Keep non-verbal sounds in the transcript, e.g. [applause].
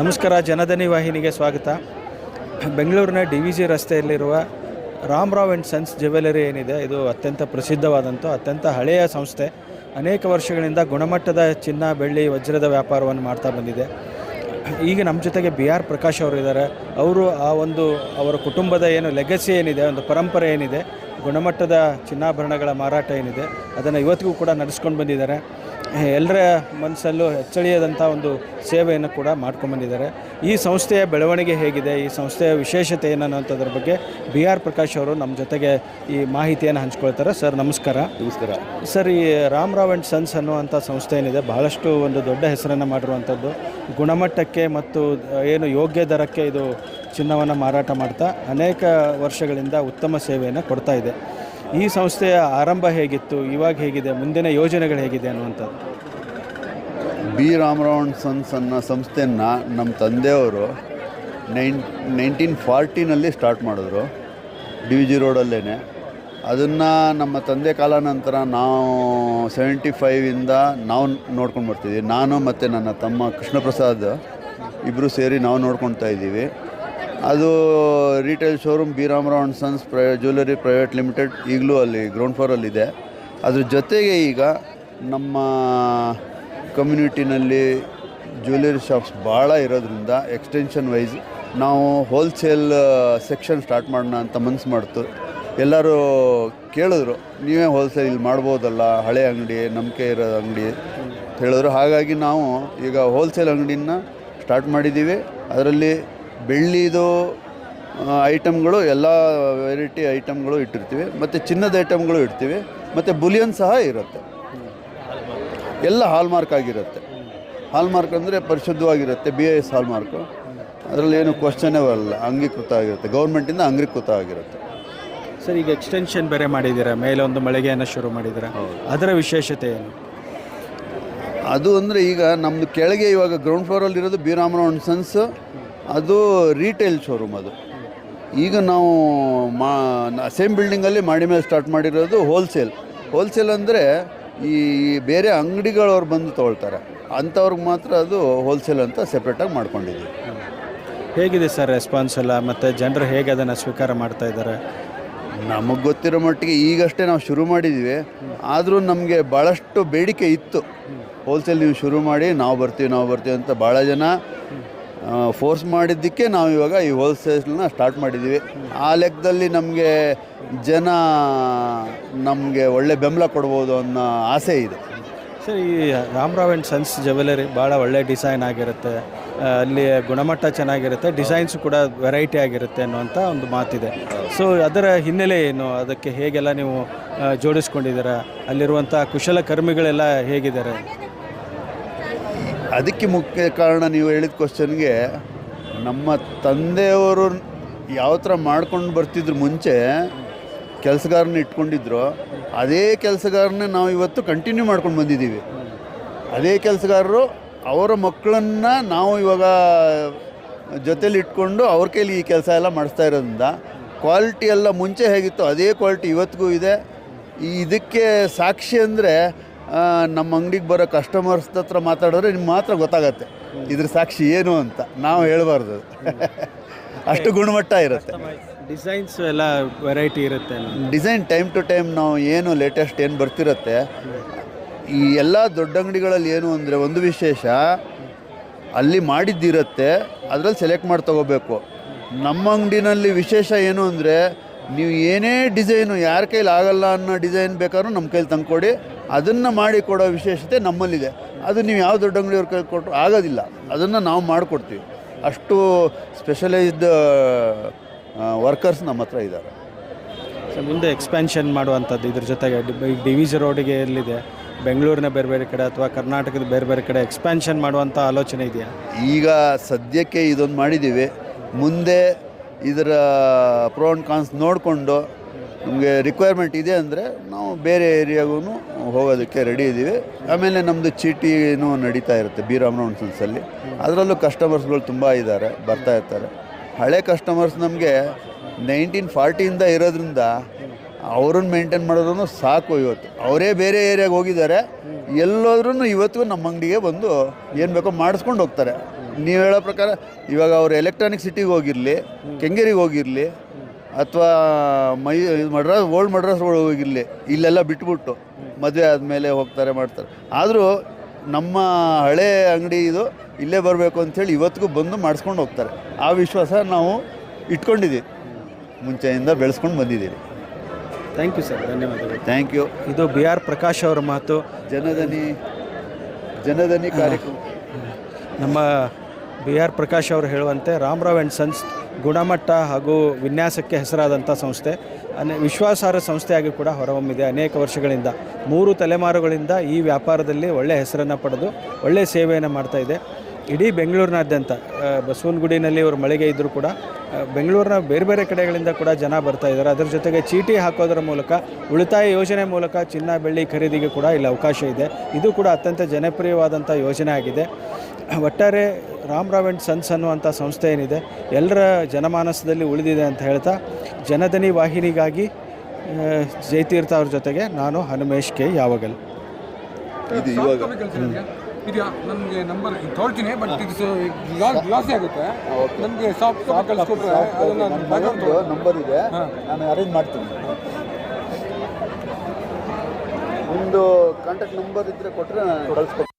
ನಮಸ್ಕಾರ, ಜನಧನಿ ವಾಹಿನಿಗೆ ಸ್ವಾಗತ. ಬೆಂಗಳೂರಿನ ಡಿ ವಿ ಜಿ ರಸ್ತೆಯಲ್ಲಿರುವ ರಾಮರಾವ್ ಆ್ಯಂಡ್ ಸನ್ಸ್ ಜ್ಯುವೆಲರಿ ಏನಿದೆ, ಇದು ಅತ್ಯಂತ ಪ್ರಸಿದ್ಧವಾದಂಥ ಅತ್ಯಂತ ಹಳೆಯ ಸಂಸ್ಥೆ. ಅನೇಕ ವರ್ಷಗಳಿಂದ ಗುಣಮಟ್ಟದ ಚಿನ್ನ, ಬೆಳ್ಳಿ, ವಜ್ರದ ವ್ಯಾಪಾರವನ್ನು ಮಾಡ್ತಾ ಬಂದಿದೆ. ಈಗ ನಮ್ಮ ಜೊತೆಗೆ ಬಿ ಆರ್ ಪ್ರಕಾಶ್ ಅವರು ಇದ್ದಾರೆ. ಅವರು ಆ ಒಂದು, ಅವರ ಕುಟುಂಬದ ಏನು ಲೆಗಸಿ ಏನಿದೆ, ಒಂದು ಪರಂಪರೆ ಏನಿದೆ, ಗುಣಮಟ್ಟದ ಚಿನ್ನಾಭರಣಗಳ ಮಾರಾಟ ಏನಿದೆ, ಅದನ್ನು ಇವತ್ತಿಗೂ ಕೂಡ ನಡೆಸ್ಕೊಂಡು ಬಂದಿದ್ದಾರೆ. ಎಲ್ಲರ ಮನಸ್ಸಲ್ಲೂ ಹೆಚ್ಚಳಿಯದಂಥ ಒಂದು ಸೇವೆಯನ್ನು ಕೂಡ ಮಾಡ್ಕೊಂಡ್ಬಂದಿದ್ದಾರೆ ಈ ಸಂಸ್ಥೆಯ ಬೆಳವಣಿಗೆ ಹೇಗಿದೆ ಈ ಸಂಸ್ಥೆಯ ವಿಶೇಷತೆ ಏನು ಅನ್ನೋಂಥದ್ರ ಬಗ್ಗೆ ಬಿ ಆರ್ ಪ್ರಕಾಶ್ ಅವರು ನಮ್ಮ ಜೊತೆಗೆ ಈ ಮಾಹಿತಿಯನ್ನು ಹಂಚ್ಕೊಳ್ತಾರೆ. ಸರ್ ನಮಸ್ಕಾರ. ನಮಸ್ಕಾರ. ಸರ್ ಈ ರಾಮರಾವ್ ಆ್ಯಂಡ್ ಸನ್ಸ್ ಅನ್ನುವಂಥ ಸಂಸ್ಥೆ ಏನಿದೆ ಬಹಳಷ್ಟು ಒಂದು ದೊಡ್ಡ ಹೆಸರನ್ನು ಮಾಡಿರುವಂಥದ್ದು. ಗುಣಮಟ್ಟಕ್ಕೆ ಮತ್ತು ಏನು ಯೋಗ್ಯ ದರಕ್ಕೆ ಇದು ಚಿನ್ನವನ್ನು ಮಾರಾಟ ಮಾಡ್ತಾ ಅನೇಕ ವರ್ಷಗಳಿಂದ ಉತ್ತಮ ಸೇವೆಯನ್ನು ಕೊಡ್ತಾ ಇದೆ. ಈ ಸಂಸ್ಥೆಯ ಆರಂಭ ಹೇಗಿತ್ತು? ಇವಾಗ ಹೇಗಿದೆ? ಮುಂದಿನ ಯೋಜನೆಗಳು ಹೇಗಿದೆ ಅನ್ನುವಂಥದ್ದು. ಬಿ. ರಾಮರಾವ್ ಸನ್ಸ್ ಅನ್ನೋ ಸಂಸ್ಥೆಯನ್ನು ನಮ್ಮ ತಂದೆಯವರು ನೈನ್, ನೈನ್ಟೀನ್ ಫಾರ್ಟಿನಲ್ಲಿ ಸ್ಟಾರ್ಟ್ ಮಾಡಿದ್ರು, ಡಿ ವಿ ಜಿ ರೋಡಲ್ಲೇ ಅದನ್ನು ನಮ್ಮ ತಂದೆ ಕಾಲ ನಂತರ ನಾವು ಸೆವೆಂಟಿ ಫೈವಿಂದ ನಾವು ನೋಡ್ಕೊಂಡು ಬರ್ತಿದ್ವಿ. ನಾನು ಮತ್ತು ನನ್ನ ತಮ್ಮ ಕೃಷ್ಣಪ್ರಸಾದ್ ಇಬ್ಬರು ಸೇರಿ ನಾವು ನೋಡ್ಕೊತಾ ಇದ್ದೀವಿ. ಅದು retail showroom B Ramarao and sons fry jewellery private limited ಈಗಲೂ ಅಲ್ಲಿ ಗ್ರೌಂಡ್ ಫ್ಲೋರಲ್ಲಿದೆ ಅದ್ರ ಜೊತೆಗೆ ಈಗ ನಮ್ಮ ಕಮ್ಯುನಿಟಿನಲ್ಲಿ ಜ್ಯುವೆಲರಿ ಶಾಪ್ಸ್ ಭಾಳ ಇರೋದ್ರಿಂದ ಎಕ್ಸ್ಟೆನ್ಷನ್ ವೈಸ್ ನಾವು ಹೋಲ್ಸೇಲ್ ಸೆಕ್ಷನ್ ಸ್ಟಾರ್ಟ್ ಮಾಡೋಣ ಅಂತ ಮನ್ಸು ಮಾಡ್ತು. ಎಲ್ಲರೂ ಕೇಳಿದ್ರು, ನೀವೇ ಹೋಲ್ಸೇಲ್ ಇಲ್ಲಿ ಮಾಡ್ಬೋದಲ್ಲ, ಹಳೆ ಅಂಗಡಿ, ನಂಬಿಕೆ ಇರೋ ಅಂಗಡಿ ಹೇಳಿದ್ರು. ಹಾಗಾಗಿ ನಾವು ಈಗ ಹೋಲ್ಸೇಲ್ ಅಂಗಡಿನ ಸ್ಟಾರ್ಟ್ ಮಾಡಿದ್ದೀವಿ ಅದರಲ್ಲಿ ಬೆಳ್ಳಿದು ಐಟಮ್ಗಳು ಎಲ್ಲ ವೆರೈಟಿ ಐಟಮ್ಗಳು ಇಟ್ಟಿರ್ತೀವಿ. ಮತ್ತು ಚಿನ್ನದ ಐಟಮ್ಗಳು ಇಡ್ತೀವಿ. ಮತ್ತು ಬುಲಿಯನ್ ಸಹ ಇರುತ್ತೆ. ಎಲ್ಲ ಹಾಲ್ಮಾರ್ಕ್ ಆಗಿರುತ್ತೆ. ಹಾಲ್ಮಾರ್ಕ್ ಅಂದರೆ ಪರಿಶುದ್ಧವಾಗಿರುತ್ತೆ ಬಿ ಎಸ್ ಹಾಲ್ಮಾರ್ಕು ಅದರಲ್ಲಿ ಏನು ಕ್ವಶನೇ ಬರಲ್ಲ ಅಂಗೀಕೃತ ಆಗಿರುತ್ತೆ. ಗೌರ್ಮೆಂಟಿಂದ ಅಂಗೀಕೃತ ಆಗಿರುತ್ತೆ. ಸರ್ ಈಗ ಎಕ್ಸ್ಟೆನ್ಷನ್ ಬೇರೆ ಮಾಡಿದ್ದೀರಾ? ಮೇಲೆ ಒಂದು ಮಳಿಗೆಯನ್ನು ಶುರು ಮಾಡಿದ್ದೀರಾ? ಅದರ ವಿಶೇಷತೆ ಏನು? ಅದು ಅಂದರೆ ಈಗ ನಮ್ಮದು ಕೆಳಗೆ ಇವಾಗ ಗ್ರೌಂಡ್ ಫ್ಲೋರಲ್ಲಿ ಇರೋದು ಬಿ ರಾಮರಾವ್ ಸನ್ಸ್ ಅದು ರೀಟೇಲ್ ಶೋರೂಮ್ ಅದು. ಈಗ ನಾವು ಮಾ ಸೇಮ್ ಬಿಲ್ಡಿಂಗಲ್ಲಿ ಮಾಡಿ ಮೇಲೆ ಸ್ಟಾರ್ಟ್ ಮಾಡಿರೋದು ಹೋಲ್ಸೇಲ್ ಹೋಲ್ಸೇಲ್ ಅಂದರೆ ಈ ಬೇರೆ ಅಂಗಡಿಗಳವ್ರು ಬಂದು ತೊಗೊಳ್ತಾರೆ. ಅಂಥವ್ರಿಗೆ ಮಾತ್ರ ಅದು ಹೋಲ್ಸೇಲ್ ಅಂತ ಸೆಪ್ರೇಟಾಗಿ ಮಾಡ್ಕೊಂಡಿದ್ದೀವಿ. ಹೇಗಿದೆ ಸರ್ ರೆಸ್ಪಾನ್ಸ್ ಎಲ್ಲ? ಮತ್ತು ಜನರು ಹೇಗೆ ಅದನ್ನು ಸ್ವೀಕಾರ ಮಾಡ್ತಾ ಇದ್ದಾರೆ? ನಮಗೆ ಗೊತ್ತಿರೋ ಮಟ್ಟಿಗೆ ಈಗಷ್ಟೇ ನಾವು ಶುರು ಮಾಡಿದ್ದೀವಿ ಆದರೂ ನಮಗೆ ಭಾಳಷ್ಟು ಬೇಡಿಕೆ ಇತ್ತು. ಹೋಲ್ಸೇಲ್ ನೀವು ಶುರು ಮಾಡಿ ನಾವು ಬರ್ತೀವಿ ನಾವು ಬರ್ತೀವಿ ಅಂತ ಭಾಳ ಜನ ಫೋರ್ಸ್ ಮಾಡಿದ್ದಕ್ಕೆ ನಾವು ಇವಾಗ ಈ ಹೋಲ್ಸೇಲ್ನ ಸ್ಟಾರ್ಟ್ ಮಾಡಿದ್ದೀವಿ. ಆ ಲೆಕ್ಕದಲ್ಲಿ ನಮಗೆ ಜನ ನಮಗೆ ಒಳ್ಳೆ ಬೆಂಬಲ ಕೊಡ್ಬೋದು ಅನ್ನೋ ಆಸೆ ಇದೆ. ಸರ್, ಈ ರಾಮರಾವ್ ಆ್ಯಂಡ್ ಸನ್ಸ್ ಜ್ಯುವೆಲರಿ ಭಾಳ ಒಳ್ಳೆ ಡಿಸೈನ್ ಆಗಿರುತ್ತೆ. ಅಲ್ಲಿ ಗುಣಮಟ್ಟ ಚೆನ್ನಾಗಿರುತ್ತೆ ಡಿಸೈನ್ಸ್ ಕೂಡ ವೆರೈಟಿ ಆಗಿರುತ್ತೆ ಅನ್ನುವಂಥ ಒಂದು ಮಾತಿದೆ. ಸೊ ಅದರ ಹಿನ್ನೆಲೆ ಏನು? ಅದಕ್ಕೆ ಹೇಗೆಲ್ಲ ನೀವು ಜೋಡಿಸ್ಕೊಂಡಿದ್ದೀರಾ? ಅಲ್ಲಿರುವಂಥ ಕುಶಲಕರ್ಮಿಗಳೆಲ್ಲ ಹೇಗಿದ್ದಾರೆ? ಅದಕ್ಕೆ ಮುಖ್ಯ ಕಾರಣ ನೀವು ಹೇಳಿದ ಕ್ವಶನ್ಗೆ ನಮ್ಮ ತಂದೆಯವರು ಯಾವ ಥರ ಮಾಡ್ಕೊಂಡು ಬರ್ತಿದ್ರು ಮುಂಚೆ ಕೆಲಸಗಾರನ ಇಟ್ಕೊಂಡಿದ್ರು, ಅದೇ ಕೆಲಸಗಾರನೇ ನಾವು ಇವತ್ತು ಕಂಟಿನ್ಯೂ ಮಾಡ್ಕೊಂಡು ಬಂದಿದ್ದೀವಿ. ಅದೇ ಕೆಲಸಗಾರರು ಅವರ ಮಕ್ಕಳನ್ನು ನಾವು ಇವಾಗ ಜೊತೇಲಿ ಇಟ್ಕೊಂಡು ಅವ್ರ ಕೈಲಿ ಈ ಕೆಲಸ ಎಲ್ಲ ಮಾಡಿಸ್ತಾ ಇರೋದ್ರಿಂದ ಕ್ವಾಲಿಟಿ ಎಲ್ಲ ಮುಂಚೆ ಹೇಗಿತ್ತು ಅದೇ ಕ್ವಾಲಿಟಿ ಇವತ್ತಿಗೂ ಇದೆ. ಇದಕ್ಕೆ ಸಾಕ್ಷಿ ಅಂದರೆ ನಮ್ಮ ಅಂಗಡಿಗೆ ಬರೋ ಕಸ್ಟಮರ್ಸ್ ಹತ್ರ ಮಾತಾಡಿದ್ರೆ ನಿಮ್ಗೆ ಮಾತ್ರ ಗೊತ್ತಾಗತ್ತೆ. ಇದ್ರ ಸಾಕ್ಷಿ ಏನು ಅಂತ ನಾವು ಹೇಳಬಾರ್ದು [laughs] ಅಷ್ಟು ಗುಣಮಟ್ಟ ಇರುತ್ತೆ. ಡಿಸೈನ್ಸ್ ಎಲ್ಲ ವೆರೈಟಿ ಇರುತ್ತೆ ಡಿಸೈನ್ ಟೈಮ್ ಟು ಟೈಮ್ ನಾವು ಏನು ಲೇಟೆಸ್ಟ್ ಏನು ಬರ್ತಿರುತ್ತೆ. ಈ ಎಲ್ಲ ದೊಡ್ಡ ಅಂಗಡಿಗಳಲ್ಲಿ ಏನು ಅಂದರೆ ಒಂದು ವಿಶೇಷ ಅಲ್ಲಿ ಮಾಡಿದ್ದಿರುತ್ತೆ ಅದರಲ್ಲಿ ಸೆಲೆಕ್ಟ್ ಮಾಡಿ ತೊಗೋಬೇಕು. ನಮ್ಮ ಅಂಗಡಿನಲ್ಲಿ ವಿಶೇಷ ಏನು ಅಂದರೆ ನೀವು ಏನೇ ಡಿಸೈನು ಯಾರ ಕೈಲಿ ಆಗಲ್ಲ ಅನ್ನೋ ಡಿಸೈನ್ ಬೇಕಾದ್ರೂ ನಮ್ಮ ಕೈಲಿ ತಂದ್ಕೊಡಿ. ಅದನ್ನು ಮಾಡಿಕೊಡೋ ವಿಶೇಷತೆ ನಮ್ಮಲ್ಲಿದೆ. ಅದು ನೀವು ಯಾವ ದೊಡ್ಡ ಅಂಗಡಿಯವ್ರ ಕೈ ಕೊಟ್ಟರು ಆಗೋದಿಲ್ಲ. ಅದನ್ನು ನಾವು ಮಾಡಿಕೊಡ್ತೀವಿ. ಅಷ್ಟು ಸ್ಪೆಷಲೈಸ್ಡ್ ವರ್ಕರ್ಸ್ ನಮ್ಮ ಹತ್ರ ಇದ್ದಾರೆ. ಸೊ ಮುಂದೆ ಎಕ್ಸ್ಪ್ಯಾನ್ಷನ್ ಮಾಡುವಂಥದ್ದು ಇದ್ರ ಜೊತೆಗೆ ಡಿ ವಿ ಜಿ ರೋಡಿಗೆ ಎಲ್ಲಿದೆ? ಬೆಂಗಳೂರಿನ ಬೇರೆ ಬೇರೆ ಕಡೆ ಅಥವಾ ಕರ್ನಾಟಕದ ಬೇರೆ ಬೇರೆ ಕಡೆ ಎಕ್ಸ್ಪ್ಯಾನ್ಷನ್ ಮಾಡುವಂಥ ಆಲೋಚನೆ ಇದೆಯಾ? ಈಗ ಸದ್ಯಕ್ಕೆ ಇದೊಂದು ಮಾಡಿದ್ದೀವಿ. ಮುಂದೆ ಇದರ ಪ್ರೋನ್ ಕಾನ್ಸ್ ನೋಡಿಕೊಂಡು ನಮಗೆ ರಿಕ್ವೈರ್ಮೆಂಟ್ ಇದೆ ಅಂದರೆ ನಾವು ಬೇರೆ ಏರಿಯಾಗೂ ಹೋಗೋದಕ್ಕೆ ರೆಡಿ ಇದ್ದೀವಿ ಆಮೇಲೆ ನಮ್ಮದು ಚೀಟಿನೂ ನಡೀತಾ ಇರುತ್ತೆ ಬಿ ರಾಮರಾವ್ ಅದರಲ್ಲೂ ಕಸ್ಟಮರ್ಸ್ಗಳು ತುಂಬ ಇದ್ದಾರೆ, ಬರ್ತಾ ಇರ್ತಾರೆ. ಹಳೆ ಕಸ್ಟಮರ್ಸ್ ನಮಗೆ ನೈನ್ಟೀನ್ ಫಾರ್ಟಿಯಿಂದ ಇರೋದ್ರಿಂದ ಅವ್ರನ್ನ ಮೇಂಟೈನ್ ಮಾಡೋದ್ರೂ ಸಾಕು ಇವತ್ತು. ಅವರೇ ಬೇರೆ ಏರಿಯಾಗೆ ಹೋಗಿದ್ದಾರೆ ಎಲ್ಲೋದ್ರೂ ಇವತ್ತು ನಮ್ಮ ಅಂಗಡಿಗೆ ಬಂದು ಏನು ಬೇಕೋ ಮಾಡಿಸ್ಕೊಂಡು ಹೋಗ್ತಾರೆ. ನೀವು ಹೇಳೋ ಪ್ರಕಾರ ಇವಾಗ ಅವರು ಎಲೆಕ್ಟ್ರಾನಿಕ್ ಸಿಟಿಗೆ ಹೋಗಿರಲಿ, ಕೆಂಗೇರಿಗೆ ಹೋಗಿರಲಿ ಅಥವಾ ಮೈ ಮಡ್ರಾಸ್ ಓಲ್ಡ್ ಮಡ್ರಾಸ್ ಹೋಗಿರಲಿ ಇಲ್ಲೆಲ್ಲ ಬಿಟ್ಬಿಟ್ಟು ಮದುವೆ ಆದಮೇಲೆ ಹೋಗ್ತಾರೆ ಮಾಡ್ತಾರೆ. ಆದರೂ ನಮ್ಮ ಹಳೆ ಅಂಗಡಿ ಇದು ಇಲ್ಲೇ ಬರಬೇಕು ಅಂಥೇಳಿ ಇವತ್ತಿಗೂ ಬಂದು ಮಾಡಿಸ್ಕೊಂಡು ಹೋಗ್ತಾರೆ. ಆ ವಿಶ್ವಾಸ ನಾವು ಇಟ್ಕೊಂಡಿದ್ದೀವಿ. ಮುಂಚೆಯಿಂದ ಬೆಳೆಸ್ಕೊಂಡು ಬಂದಿದ್ದೀವಿ. ಥ್ಯಾಂಕ್ ಯು ಸರ್ ಧನ್ಯವಾದಗಳು. ಥ್ಯಾಂಕ್ ಯು ಇದು ಬಿ ಆರ್ ಪ್ರಕಾಶ್ ಅವರ ಮಾತು. ಜನದನಿ ಜನದನಿ ಕಾರ್ಯಕ್ರಮ. ನಮ್ಮ ಬಿ ಆರ್ ಪ್ರಕಾಶ್ ಅವರು ಹೇಳುವಂತೆ ರಾಮರಾವ್ ಆ್ಯಂಡ್ ಸನ್ಸ್ ಗುಣಮಟ್ಟ ಹಾಗೂ ವಿನ್ಯಾಸಕ್ಕೆ ಹೆಸರಾದಂಥ ಸಂಸ್ಥೆ. ಅನೇ, ವಿಶ್ವಾಸಾರ್ಹ ಸಂಸ್ಥೆಯಾಗಿ ಕೂಡ ಹೊರಹೊಮ್ಮಿದೆ. ಅನೇಕ ವರ್ಷಗಳಿಂದ ಮೂರು ತಲೆಮಾರುಗಳಿಂದ ಈ ವ್ಯಾಪಾರದಲ್ಲಿ ಒಳ್ಳೆಯ ಹೆಸರನ್ನು ಪಡೆದು ಒಳ್ಳೆಯ ಸೇವೆಯನ್ನು ಮಾಡ್ತಾ ಇದೆ. ಇಡೀ ಬೆಂಗಳೂರಿನಾದ್ಯಂತ ಬಸವನಗುಡಿನಲ್ಲಿ ಅವರು ಮಳಿಗೆ ಇದ್ದರೂ ಕೂಡ ಬೆಂಗಳೂರಿನ ಬೇರೆ ಬೇರೆ ಕಡೆಗಳಿಂದ ಕೂಡ ಜನ ಬರ್ತಾ ಇದ್ದಾರೆ. ಅದರ ಜೊತೆಗೆ ಚೀಟಿ ಹಾಕೋದರ ಮೂಲಕ, ಉಳಿತಾಯ ಯೋಜನೆ ಮೂಲಕ ಚಿನ್ನ, ಬೆಳ್ಳಿ ಖರೀದಿಗೆ ಕೂಡ ಇಲ್ಲಿ ಅವಕಾಶ ಇದೆ. ಇದು ಕೂಡ ಅತ್ಯಂತ ಜನಪ್ರಿಯವಾದಂಥ ಯೋಜನೆ ಆಗಿದೆ. ಒಟ್ಟಾರೆ ರಾಮ್ ರಾವ್ ಆ್ಯಂಡ್ ಸನ್ಸ್ ಅನ್ನುವಂಥ ಸಂಸ್ಥೆ ಏನಿದೆ ಎಲ್ಲರ ಜನಮಾನಸದಲ್ಲಿ ಉಳಿದಿದೆ ಅಂತ ಹೇಳ್ತಾ ಜನಧನಿ ವಾಹಿನಿಗಾಗಿ ಜಯತೀರ್ಥ ಅವ್ರ ಜೊತೆಗೆ ನಾನು ಹನುಮೇಶ್ ಕೆ ಯಾವಾಗಲ್. ಇದು ಇವಾಗ ನನಗೆ ನಂಬರ್ ಬಟ್ ಆಗುತ್ತೆ. ನನಗೆ ಸಾಫ್ಟ್ ನಂಬರ್ ಇದೆ. ನಾನು ಅರೇಂಜ್ ಮಾಡ್ತೀನಿ. ಒಂದು ಕಾಂಟ್ಯಾಕ್ಟ್ ನಂಬರ್ ಇದ್ರೆ ಕೊಟ್ಟರೆ ನಾನು ಕಳಿಸ್ಕೊಡ್ತೀನಿ.